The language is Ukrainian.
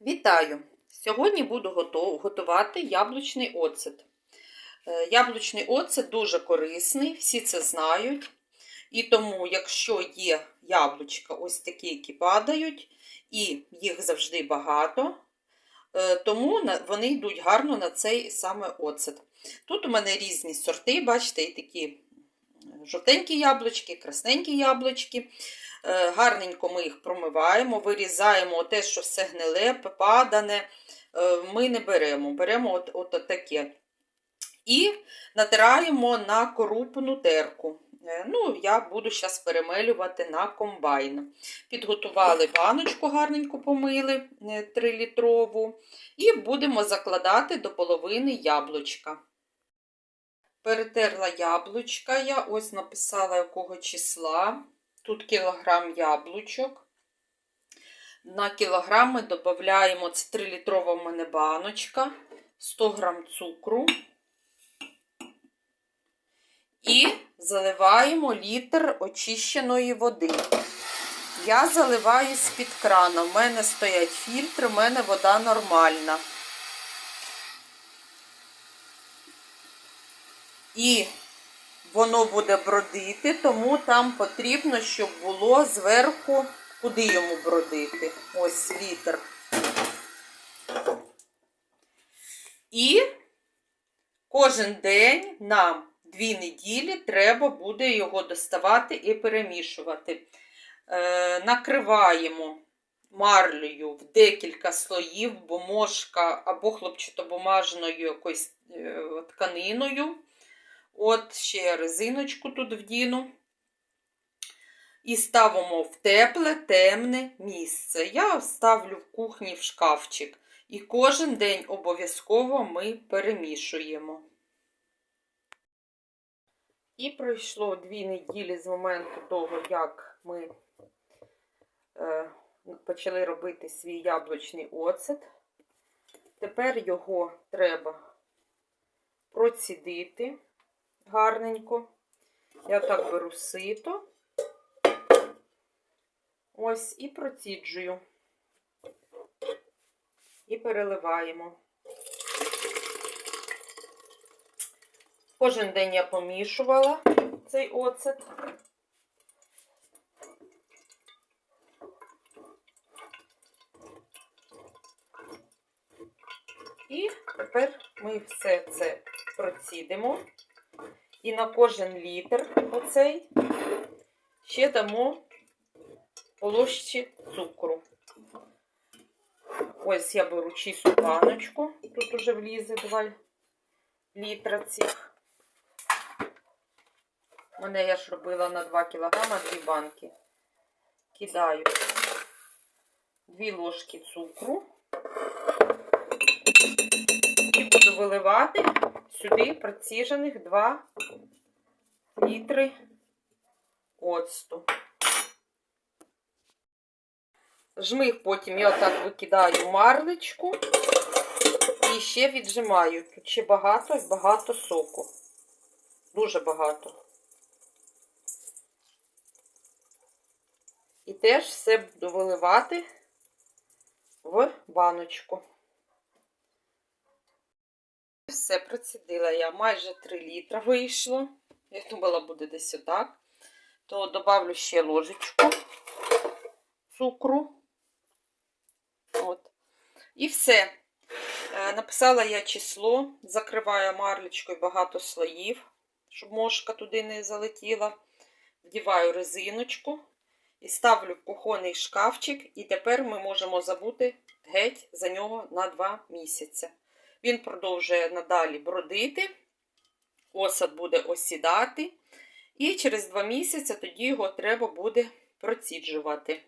Вітаю! Сьогодні буду готувати яблучний оцет. Е, Яблучний оцет дуже корисний, всі це знають. І тому, якщо є яблучка, ось такі, які падають, і їх завжди багато, е, тому вони йдуть гарно на цей саме оцет. Тут у мене різні сорти, бачите, і такі жовтенькі яблучки, красненькі яблучки. Е, Гарненько ми їх промиваємо, вирізаємо те, що все гниле, падане. е, Ми не беремо, беремо от, от таке. І натираємо на корупну терку. Е, Ну, я буду зараз перемелювати на комбайн. Підготували баночку, гарненько помили 3-літрову. І будемо закладати до половини яблучка. Перетерла яблучка я, ось написала якого числа. Тут кілограм яблучок. На кілограм ми додаємо, це 3-літрова в мене баночка, 100 грам цукру. І заливаємо літр очищеної води. Я заливаю з-під крана. У мене стоять фільтри, у мене вода нормальна. І воно буде бродити, тому там потрібно, щоб було зверху, куди йому бродити. Ось літр. І кожен день нам дві неділі треба буде його доставати і перемішувати. Е, накриваємо марлею в декілька слоїв, бо мошка або хлопчатобумажною якоюсь е, тканиною. От ще резиночку тут вдіну. І ставимо в тепле, темне місце. Я ставлю в кухні в шкафчик. І кожен день обов'язково ми перемішуємо. І пройшло дві неділі з моменту того, як ми е, почали робити свій яблучний оцет. Тепер його треба процідити гарненько. Я так беру сито. Ось і проціджую. І переливаємо. Кожен день я помішувала цей оцет. І тепер ми все це процідимо. І на кожен літр оцей ще дамо по ложці цукру. Ось я беру чисту баночку, тут уже влізе 2 літра цих. У мене я ж робила на 2 кг дві банки. Кидаю 2 ложки цукру і буду виливати сюди проціжених 2 літри оцту. Жмих потім я отак викидаю в марлечку і ще віджимаю. Тут ще багато багато соку. Дуже багато. І теж все буду виливати в баночку. Все процідила я. Майже 3 літра вийшло. Я думала, буде десь отак. То добавлю ще ложечку цукру. От. І все. Е, Написала я число, закриваю марлечкою багато слоїв, щоб мошка туди не залетіла. Вдіваю резиночку і ставлю в кухонний шкафчик. І тепер ми можемо забути геть за нього на 2 місяці. Він продовжує надалі бродити, осад буде осідати. І через 2 місяці тоді його треба буде проціджувати.